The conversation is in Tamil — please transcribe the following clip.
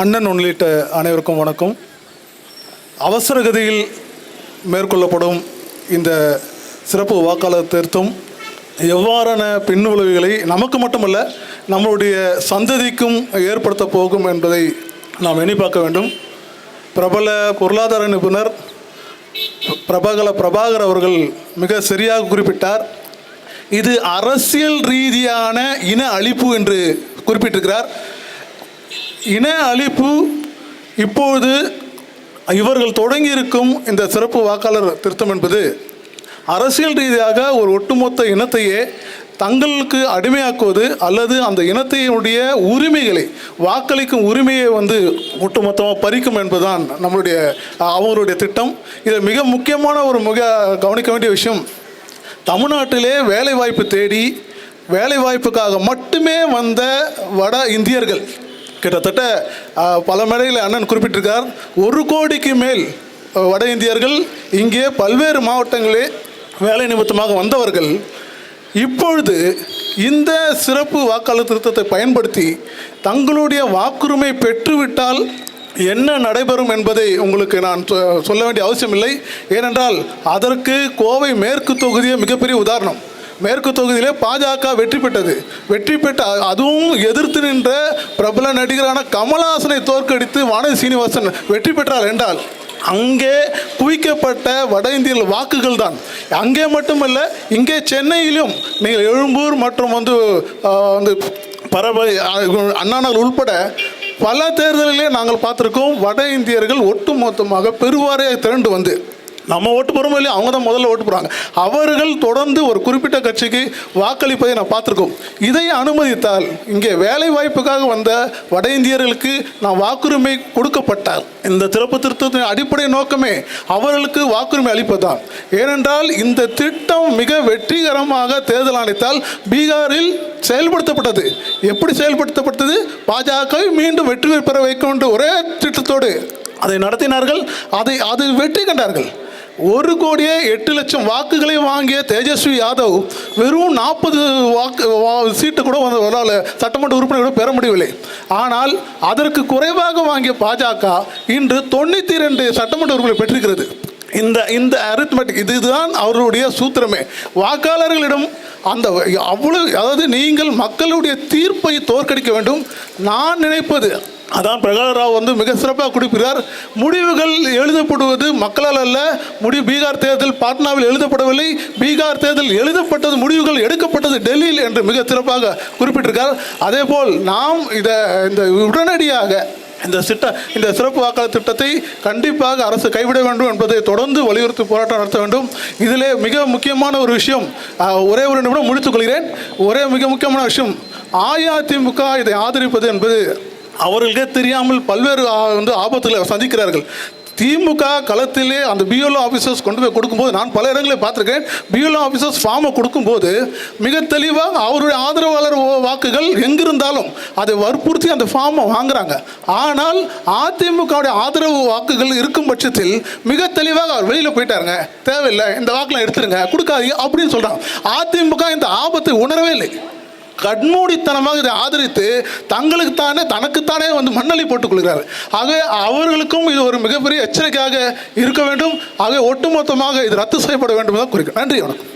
அண்ணன் உள்ளிட்ட அனைவருக்கும் வணக்கம். அவசரகதியில் மேற்கொள்ளப்படும் இந்த சிறப்பு வாக்காளர் திருத்தம் எவ்வாறான பின்விளைவுகளை நமக்கு மட்டுமல்ல நம்மளுடைய சந்ததிக்கும் ஏற்படுத்த போகும் என்பதை நாம் எண்ணி பார்க்க வேண்டும். பிரபல பொருளாதார நிபுணர் பிரபகல பிரபாகர் அவர்கள் மிக சரியாக குறிப்பிட்டார். இது அரசியல் ரீதியான இன அழிப்பு என்று குறிப்பிட்டிருக்கிறார். இன அழிப்பு இப்போது இவர்கள் தொடங்கியிருக்கும் இந்த சிறப்பு வாக்காளர் திருத்தம் என்பது அரசியல் ரீதியாக ஒரு ஒட்டுமொத்த இனத்தையே தங்களுக்கு அடிமையாக்குவது அல்லது அந்த இனத்தையுடைய உரிமைகளை வாக்களிக்கும் உரிமையை வந்து ஒட்டுமொத்தமாக பறிக்கும் என்பதுதான் நம்மளுடைய அவருடைய அவங்களுடைய திட்டம். இதில் மிக முக்கியமான ஒரு மிக கவனிக்க வேண்டிய விஷயம் தமிழ்நாட்டிலே வேலைவாய்ப்பு தேடி வேலைவாய்ப்புக்காக மட்டுமே வந்த வட இந்தியர்கள் கிட்டத்தட்ட பல மேடையில் அண்ணன் குறிப்பிட்டிருக்கார். ஒரு கோடிக்கு மேல் வட இந்தியர்கள் இங்கே பல்வேறு மாவட்டங்களே வேலை நிமித்தமாக வந்தவர்கள். இப்பொழுது இந்த சிறப்பு வாக்காளர் திருத்தத்தை பயன்படுத்தி தங்களுடைய வாக்குரிமை பெற்றுவிட்டால் என்ன நடைபெறும் என்பதை உங்களுக்கு நான் சொ- சொல்ல வேண்டிய அவசியமில்லை. ஏனென்றால் அதற்கு கோவை மேற்கு தொகுதியே மிகப்பெரிய உதாரணம். மேற்கு தொகுதியிலே பாஜக வெற்றி பெற்றது. வெற்றி பெற்ற அதுவும் எதிர்த்து நின்ற பிரபல நடிகரான கமலஹாசனை தோற்கடித்து வானதி சீனிவாசன் வெற்றி பெற்றார் என்றால் அங்கே குவிக்கப்பட்ட வட இந்தியர்கள் வாக்குகள் தான். அங்கே மட்டுமல்ல இங்கே சென்னையிலும் நீங்கள் எழும்பூர் மற்றும் வந்து வந்து பரபரி அண்ணாநகர் உள்பட பல தேர்தலிலே நாங்கள் பார்த்துருக்கோம் வட இந்தியர்கள் ஒட்டுமொத்தமாக பெருவாரியாக திரண்டு வந்து நம்ம ஓட்டு போகிறோமோ இல்லையா அவங்க தான் முதல்ல ஓட்டு போகிறாங்க அவர்கள் தொடர்ந்து ஒரு குறிப்பிட்ட கட்சிக்கு வாக்களிப்பதை நான் பார்த்துருக்கோம். இதை அனுமதித்தால் இங்கே வேலை வாய்ப்புக்காக வந்த வட இந்தியர்களுக்கு நான் வாக்குரிமை கொடுக்கப்பட்டால் இந்த சிறப்பு திருத்தத்தின் அடிப்படை நோக்கமே அவர்களுக்கு வாக்குரிமை அளிப்பதுதான். ஏனென்றால் இந்த திட்டம் மிக வெற்றிகரமாக தேர்தல் ஆணையத்தால் பீகாரில் செயல்படுத்தப்பட்டது. எப்படி செயல்படுத்தப்பட்டது? பாஜகவை மீண்டும் வெற்றி பெற வைக்கும் ஒரே திட்டத்தோடு அதை நடத்தினார்கள். அதை அது வெற்றி கண்டார்கள். ஒரு கோடியே எட்டு லட்சம் வாக்குகளை வாங்கிய தேஜஸ்வி யாதவ் வெறும் நாற்பது வாக்கு வா- சீட்டு கூட வந்து அவரால் சட்டமன்ற உறுப்பினர் கூட பெற முடியவில்லை. ஆனால் அதற்கு குறைவாக வாங்கிய பாஜக இன்று தொண்ணூற்றி ரெண்டு சட்டமன்ற உறுப்பினர் பெற்றிருக்கிறது. இந்த இந்த அரித்மெட்டிக் இதுதான் அவர்களுடைய சூத்திரமே. வாக்காளர்களிடம் அந்த அவ்வளவு அதாவது நீங்கள் மக்களுடைய தீர்ப்பை தோற்கடிக்க வேண்டும். நான் நினைப்பது அதான் பிரகாஷ் ராவ் வந்து மிக சிறப்பாக குறிப்பிடுகிறார். முடிவுகள் எழுதப்படுவது மக்களால் அல்ல. முடிவு பீகார் தேர்தல் பாட்னாவில் எழுதப்படவில்லை. பீகார் தேர்தல் எழுதப்பட்டது முடிவுகள் எடுக்கப்பட்டது டெல்லியில் என்று மிக சிறப்பாக குறிப்பிட்டிருக்கார். அதேபோல் நாம் இதை இந்த உடனடியாக இந்த திட்ட இந்த சிறப்பு வாக்காளர் திட்டத்தை கண்டிப்பாக அரசு கைவிட வேண்டும் என்பதை தொடர்ந்து வலியுறுத்தி போராட்டம் நடத்த வேண்டும். இதிலே மிக முக்கியமான ஒரு விஷயம் ஒரே ஒரு நிமிடம் முடித்துக் கொள்கிறேன். ஒரே மிக முக்கியமான விஷயம் அஇஅதிமுக இதை ஆதரிப்பது என்பது அவர்களுக்கே தெரியாமல் பல்வேறு வந்து ஆபத்துகளை சந்திக்கிறார்கள். திமுக களத்திலே அந்த பிஎல்ஓ ஆஃபீஸர்ஸ் கொண்டு போய் கொடுக்கும்போது நான் பல இடங்களில் பார்த்துருக்கேன். பிஎல்ஓ ஆஃபீஸர்ஸ் ஃபார்மை கொடுக்கும்போது மிக தெளிவாக அவருடைய ஆதரவாளர் வாக்குகள் எங்கிருந்தாலும் அதை வற்புறுத்தி அந்த ஃபார்மை வாங்குறாங்க. ஆனால் அதிமுகவுடைய ஆதரவு வாக்குகள் இருக்கும் பட்சத்தில் மிக தெளிவாக அவர் வெளியில் போயிட்டாருங்க. தேவையில்லை இந்த வாக்கெலாம் எடுத்துருங்க கொடுக்காதீங்க அப்படின்னு சொல்கிறாங்க அதிமுக இந்த ஆபத்தை உணரவே இல்லை. கண்மூடித்தனமாக இதை ஆதரித்து தங்களுக்குத்தானே தனக்குத்தானே வந்து மண்ணலி போட்டுக்கொள்கிறார் ஆக அவர்களுக்கும் இது ஒரு மிகப்பெரிய எச்சரிக்கையாக இருக்க வேண்டும். ஆக ஒட்டுமொத்தமாக இது ரத்து செய்யப்பட வேண்டும் தான் குறிக்கும் நன்றி வணக்கம்.